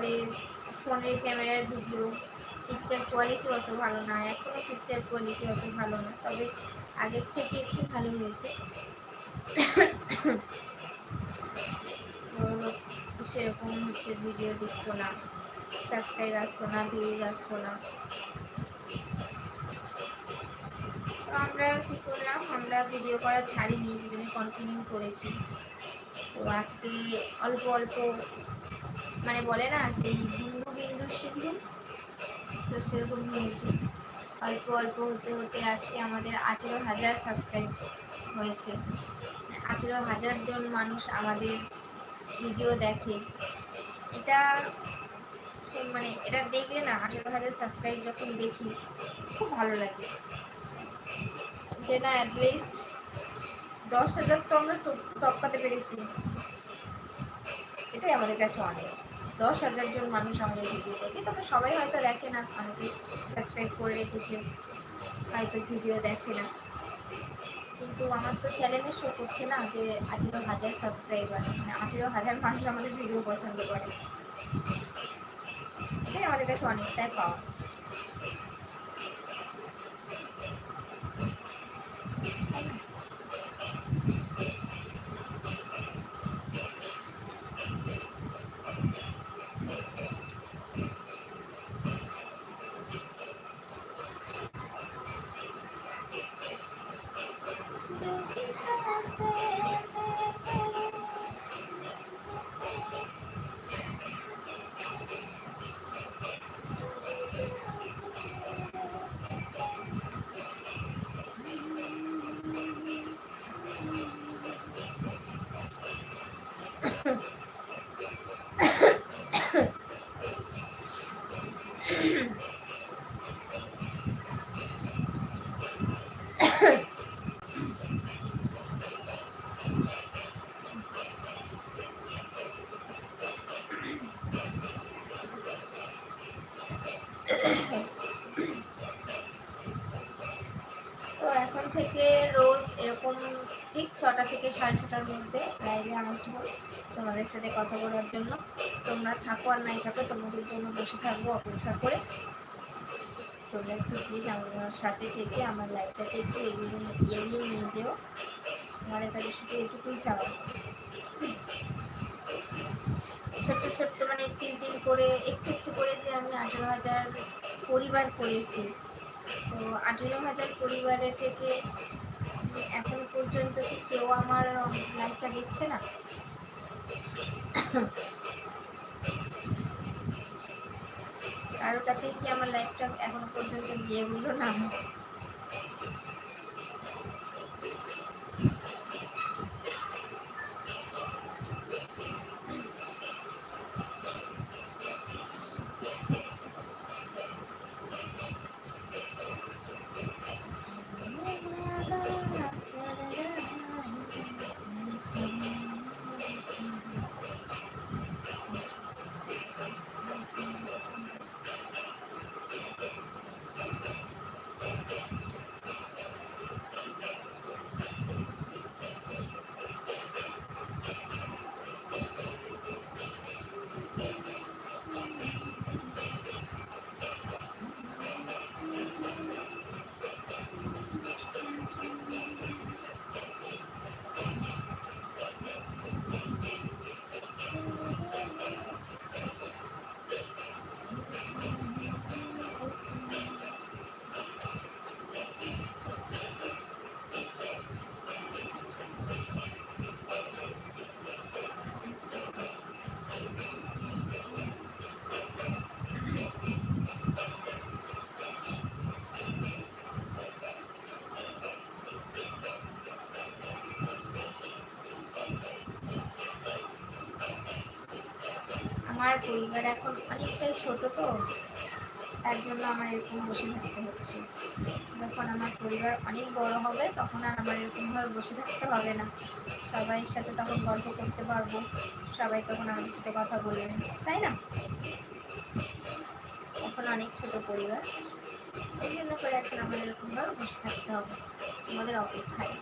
তারপরে ফোনের ক্যামেরার ভিডিও পিকচার কোয়ালিটি অত ভালো না এখনও পিকচার কোয়ালিটি অত ভালো না, তবে আগের থেকে একটু ভালো হয়েছে। সেরকম হচ্ছে ভিডিও দেখতো না সাবস্ক্রাইব আসতো না ভিউজ আসতো না। তো আমরা কী করলাম, আমরা ভিডিও করা ছাড়িনি জীবনে কন্টিনিউ করেছি। তো আজকে অল্প অল্প মানে বলে না, সেই বিন্দু বিন্দু সিন্ধু তো সেরকম হয়েছে। অল্প অল্প হতে হতে আজকে আমাদের আঠেরো হাজার সাবস্ক্রাইব হয়েছে। আঠেরো হাজার জন মানুষ আমাদের ভিডিও দেখে। এটা মানে এটা দেখলে না, আঠেরো হাজার সাবস্ক্রাইব যখন দেখি, খুব ভালো লাগে। যে না অ্যাটলিস্ট দশ হাজার তো আমরা টপকাতে পেরেছি। এটাই আমাদের কাছে অনেক। দশ হাজার জন মানুষ আমাদের ভিডিও দেখে। তবে সবাই হয়তো দেখে না, অনেকে সাবস্ক্রাইব করে রেখেছে, হয়তো ভিডিও দেখে না। কিন্তু আমার তো চ্যানেলে শো করছে না যে আঠেরো হাজার সাবস্ক্রাইবার মানে আঠেরো হাজার মানুষ আমাদের ভিডিও পছন্দ করে। এটাই আমাদের কাছে অনেকটাই পাওয়া। থেকে রোজ এরকম ঠিক ছটা থেকে সাড়ে ছটার মধ্যে লাইভে আসব তোমাদের সাথে কথা বলার জন্য। তোমরা থাকো আর নাই থাকো, তোমাদের জন্য বসে থাকব, অপেক্ষা করে। তোমরা একটু প্লিজ আমার সাথে থেকে আমার লাইফটাকে একটু এগিয়ে এগিয়ে নিয়ে যেও। তোমাদের কাছে শুধু এটুকুই চাওয়া। ছোট্ট ছোট্ট মানে তিন তিন করে, একটু একটু করে যে আমি আঠেরো হাজার পরিবার করেছি। তো আঠেরো হাজার পরিবারের থেকে এখন পর্যন্ত কি কেউ আমার লাইফটা দেখছে না? কারোর কাছে কি আমার লাইফটা এখনও পর্যন্ত গিয়ে উঠল না? আমার পরিবার এখন অনেকটাই ছোট তো, তার জন্য আমার এরকম বসে থাকতে হচ্ছে। যখন আমার পরিবার অনেক বড় হবে, তখন আর আমার এরকমভাবে বসে থাকতে হবে না। সবাই সাথে তখন গল্প করতে পারব, সবাই তখন আমাদের সাথে কথা বলবে, তাই না? এখন অনেক ছোট পরিবার, এই জন্য করে এখন আমার এরকমভাবে বসে থাকতে হবে, আমাদের অপেক্ষায়।